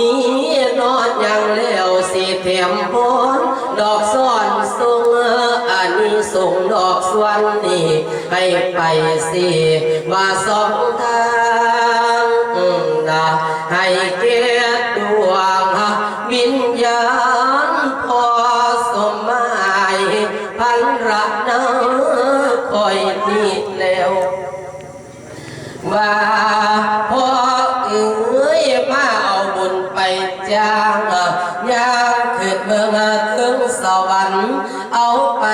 มีนอนอย่างเร็วสีเทียมพนดอกซ้อนทรงอันนี้ส่งดอกสวนนี่ให้ไปสิว่าสองทางนะให้เก จ้างยามขึ้นเมืองถึงสวรรค์ เอาไป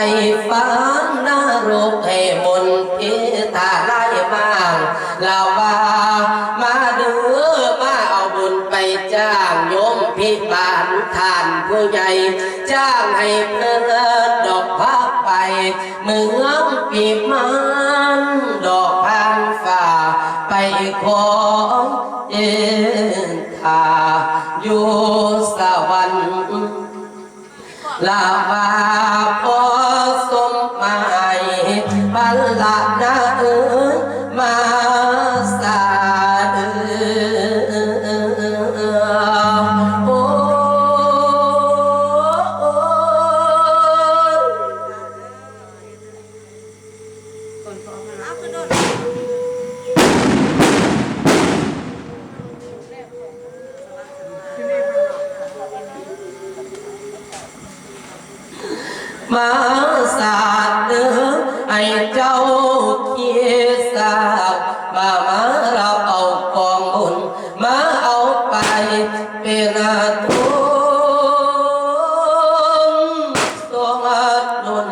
ฟ้านนรกให้มนต์เทตาไล่มางลาว่ามาเดือมาเอาบุญไปจ้างโยมพิบาลทานผู้ใหญ่จ้างให้เพลินดอกพักไปเมืองปี สวรรค์ลาบาพอสมหมายบัลลังก์นา มาสาเดิมไอ้เจ้าเคียสามามาเราเอากองบุญมาเอาไปเป็นทุนทรงอนุน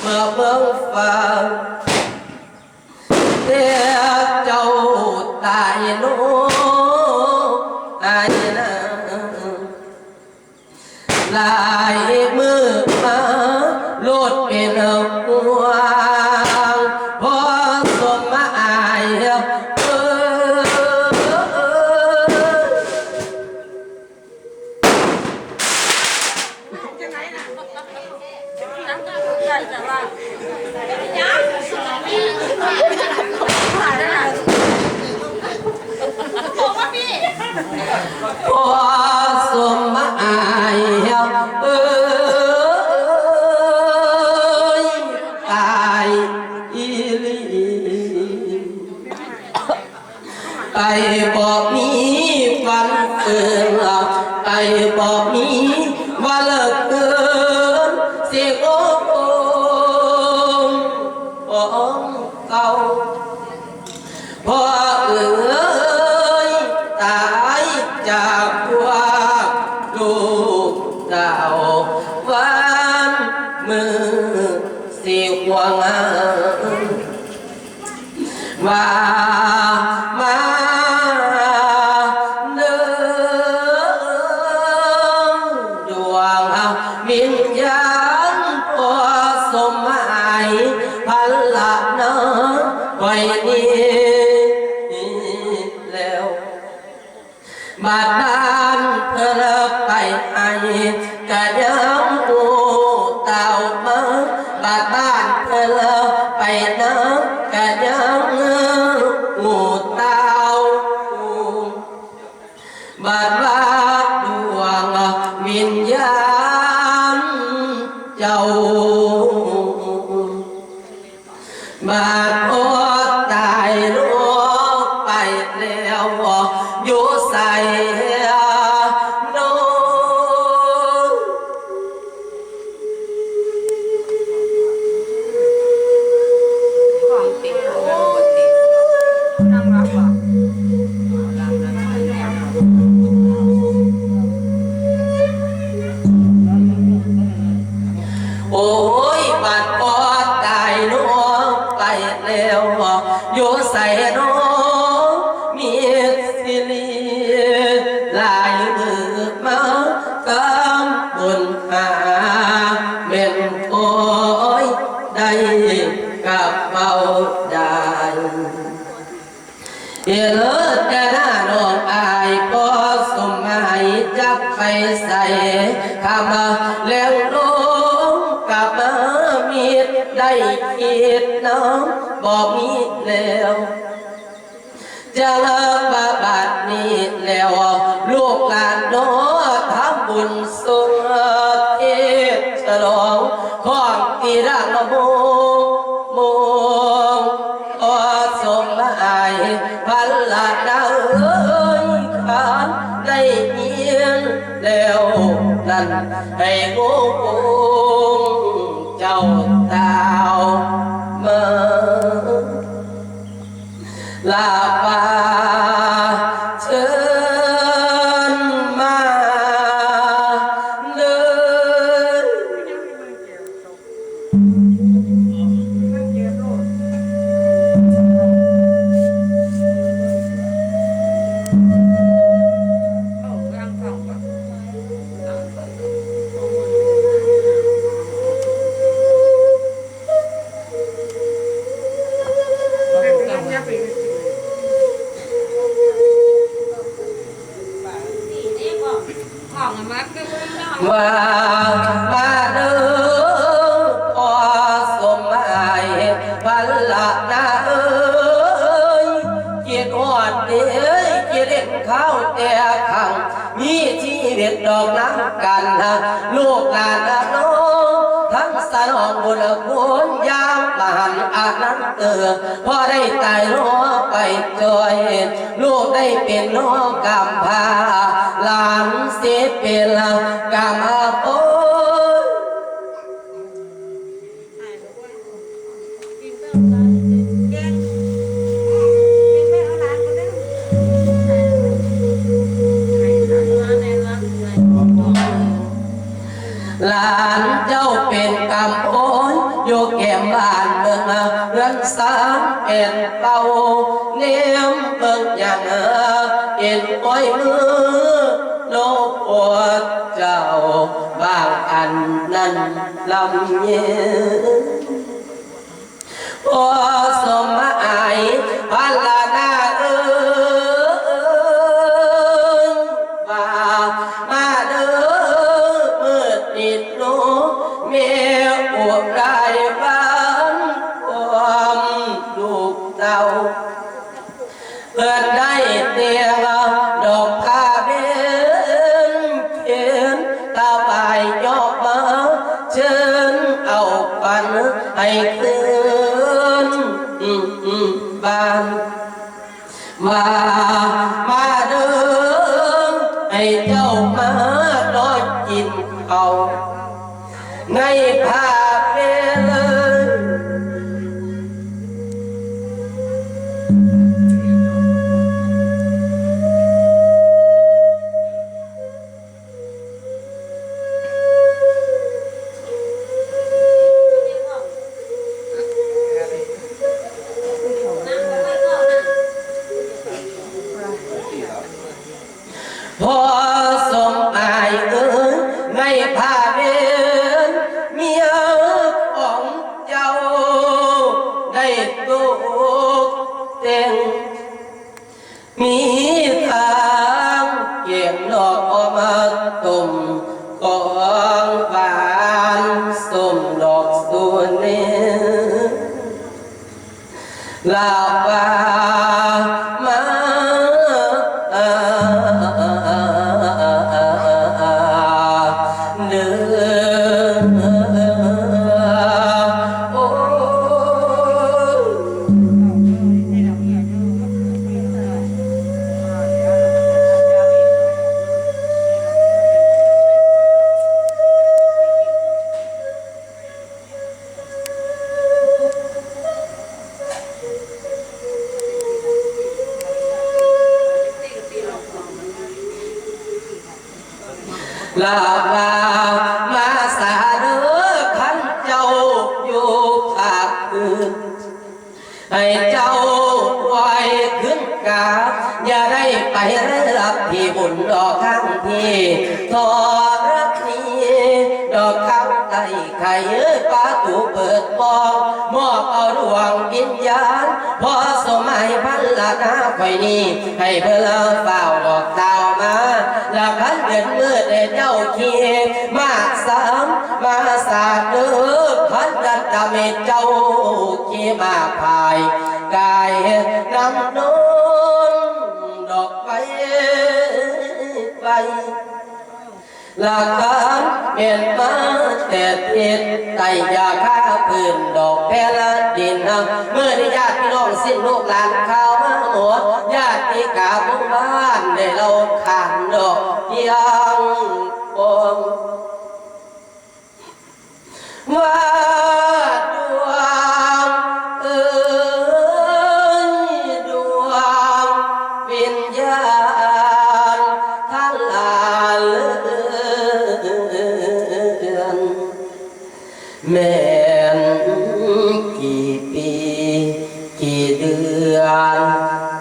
เมื่อเมืองฟ้าเดียเจ้าตายโนตายนะลายมือ มาโลดเป็นห่ว เจ้าวันมือสีควงว่าม แม่นโอ้ยได้กับเบาได้เอเลิศกระหน้องอายก็สมัยจับไปใส่ข้ามาแล้วน้องกลับมามีได้คิดน้องบอกมี ของกีรักมูมู นอกำพาหลังเสียเป็นก 当年。قال ما 老爸 ลาลามาสาเรือขันเจ้าอยู่ภาคอื่นให้เจ้าไว้ขึ้นกาอย่าได้ไปเรับที่บุญดอกข้างที่ทอรักนี้ดอกข้างไตไข่เอ้ปาตูเปิดปองมอบเอาดวงวิญญา หน้าไฟนี้ให้เบลอเฝ้าบอกเต้ามา แล้วคันเดือนมืดเจ้าเขี้มาสามมาสาดเดือพันกันดำเจ้าขี้มาพายกายน้ำนนดอกไฟไฟหลักฐานเห็นมาแต่เทศไตยาฆ่าพื้นดอกแพลดินเมื่อได้ญาติ สิ้นลูกหลานข้าวมาหมดญาติกาบุบ้านได้เราขันดอกเดียว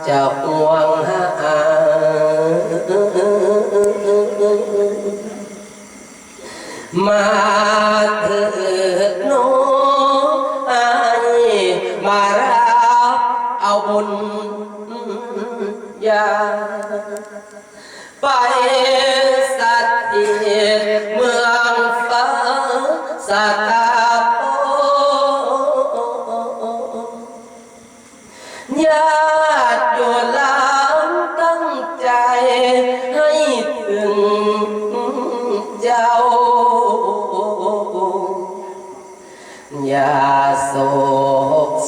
จะห่วงหามา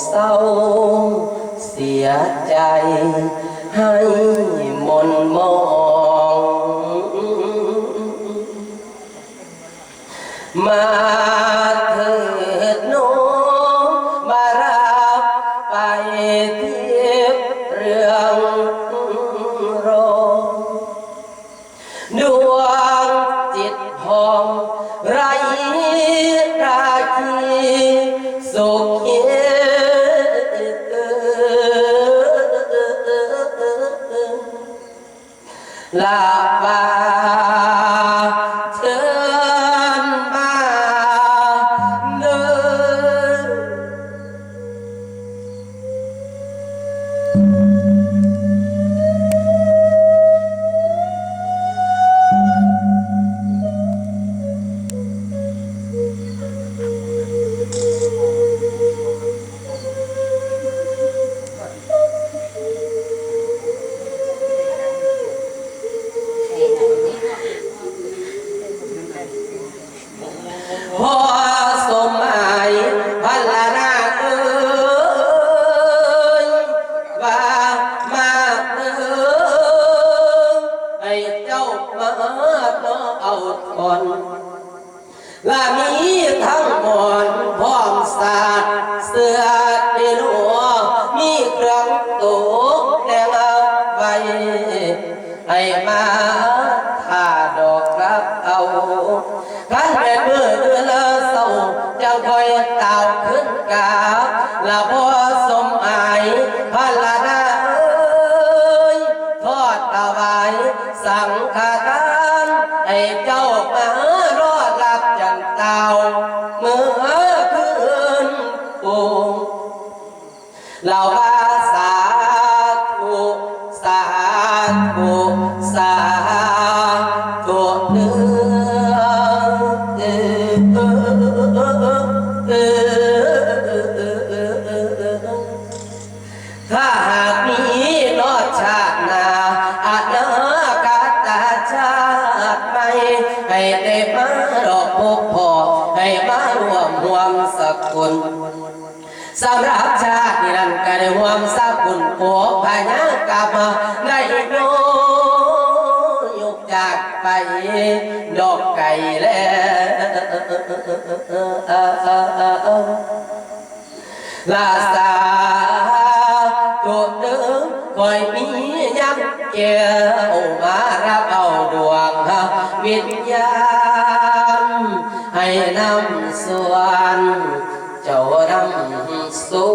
เศร้าเสียใจให้ เอาทอนและมีทั้งหมอนพร้อมสาดเสื้อดีหลัวมีเครื่องตกแต่งเอาไว้ให้มาถ้าดอกรับเอาขันเป็นมือเดือนละเศร้าจังคอยเต่าขึ้นกาละพอสมอายพันละนาเอ้ยทอดตะไวายสังฆทาน ให้เจ้ามา ให้ได้มาดอกพบพอให้มารวมรวมสักุลสำหรับชาตินั้นก็ได้หวมสักคุณโปพญากลับมาได้โยยกจากไปดอกไก่แล้วลาสาตัวเดิมคอยมียังเกี่ย วิญญาณให้นำส่วนเจ้านำสู